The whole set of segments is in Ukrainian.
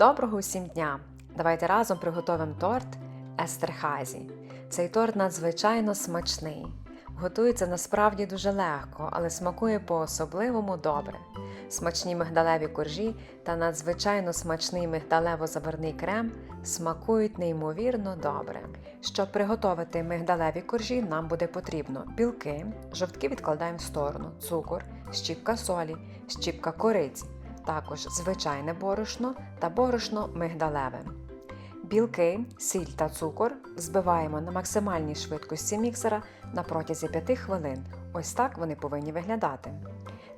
Доброго усім дня! Давайте разом приготуємо торт Естерхазі. Цей торт надзвичайно смачний. Готується насправді дуже легко, але смакує по-особливому добре. Смачні мигдалеві коржі та надзвичайно смачний мигдалево-заварний крем смакують неймовірно добре. Щоб приготувати мигдалеві коржі, нам буде потрібно білки, жовтки відкладаємо в сторону, цукор, щіпка солі, щіпка кориці, також звичайне борошно та борошно мигдалеве. Білки, сіль та цукор збиваємо на максимальній швидкості міксера на протязі 5 хвилин. Ось так вони повинні виглядати.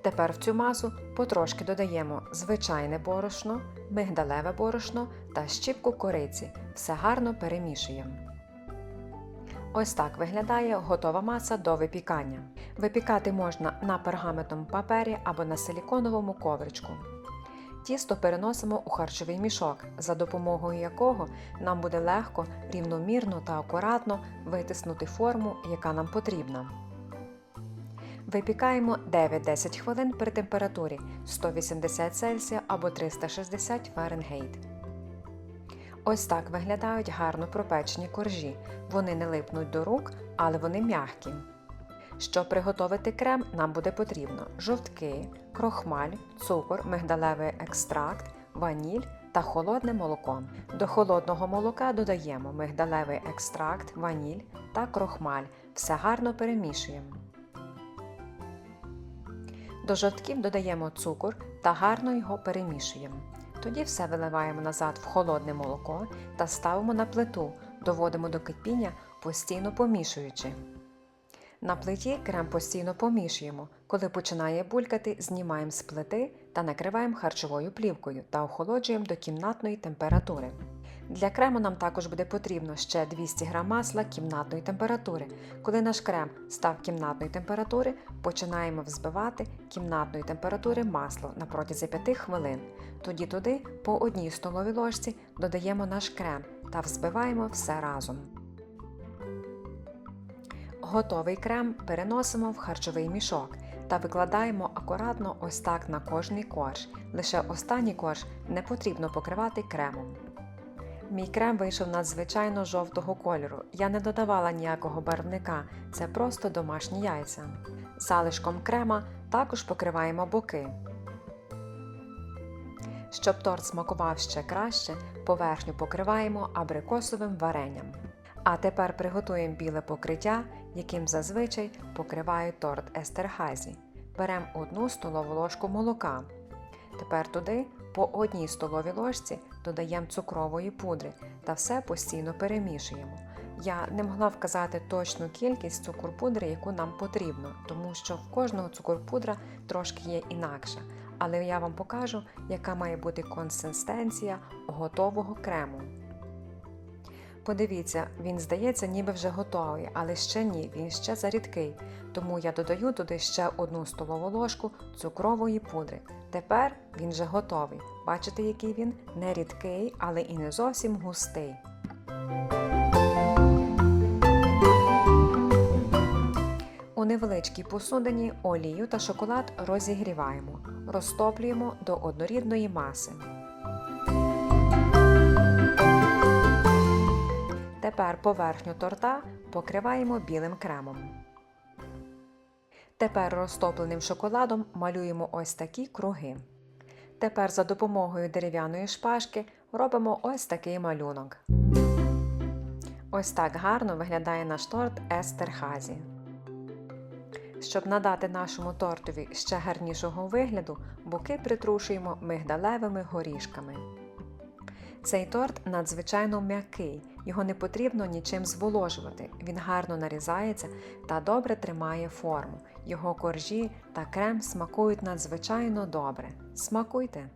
Тепер в цю масу потрошки додаємо звичайне борошно, мигдалеве борошно та щіпку кориці. Все гарно перемішуємо. Ось так виглядає готова маса до випікання. Випікати можна на пергаментному папері або на силіконовому ковричку. Тісто переносимо у харчовий мішок, за допомогою якого нам буде легко, рівномірно та акуратно витиснути форму, яка нам потрібна. Випікаємо 9-10 хвилин при температурі 180 Цельсія або 360 Фаренгейт. Ось так виглядають гарно пропечені коржі. Вони не липнуть до рук, але вони м'які. Щоб приготувати крем, нам буде потрібно жовтки, крохмаль, цукор, мигдалевий екстракт, ваніль та холодне молоко. До холодного молока додаємо мигдалевий екстракт, ваніль та крохмаль. Все гарно перемішуємо. До жовтків додаємо цукор та гарно його перемішуємо. Тоді все виливаємо назад в холодне молоко та ставимо на плиту, доводимо до кипіння, постійно помішуючи. На плиті крем постійно помішуємо. Коли починає булькати, знімаємо з плити та накриваємо харчовою плівкою та охолоджуємо до кімнатної температури. Для крему нам також буде потрібно ще 200 г масла кімнатної температури. Коли наш крем став кімнатної температури, починаємо взбивати кімнатної температури масло на протязі 5 хвилин. Тоді туди по одній столовій ложці додаємо наш крем та взбиваємо все разом. Готовий крем переносимо в харчовий мішок та викладаємо акуратно ось так на кожний корж. Лише останній корж не потрібно покривати кремом. Мій крем вийшов надзвичайно жовтого кольору. Я не додавала ніякого барвника, це просто домашні яйця. Залишком крема також покриваємо боки. Щоб торт смакував ще краще, поверхню покриваємо абрикосовим варенням. А тепер приготуємо біле покриття, яким зазвичай покривають торт Естерхазі. Беремо одну столову ложку молока. Тепер туди по одній столовій ложці додаємо цукрової пудри та все постійно перемішуємо. Я не могла вказати точну кількість цукрпудри, яку нам потрібно, тому що в кожного цукрпудра трошки є інакша. Але я вам покажу, яка має бути консистенція готового крему. Подивіться, він здається, ніби вже готовий, але ще ні, він ще зарідкий. Тому я додаю туди ще одну столову ложку цукрової пудри. Тепер він вже готовий. Бачите, який він не рідкий, але і не зовсім густий. У невеличкій посудині олію та шоколад розігріваємо, розтоплюємо до однорідної маси. Тепер поверхню торта покриваємо білим кремом. Тепер розтопленим шоколадом малюємо ось такі круги. Тепер за допомогою дерев'яної шпажки робимо ось такий малюнок. Ось так гарно виглядає наш торт Естерхазі. Щоб надати нашому тортові ще гарнішого вигляду, боки притрушуємо мигдалевими горішками. Цей торт надзвичайно м'який, його не потрібно нічим зволожувати. Він гарно нарізається та добре тримає форму. Його коржі та крем смакують надзвичайно добре. Смакуйте!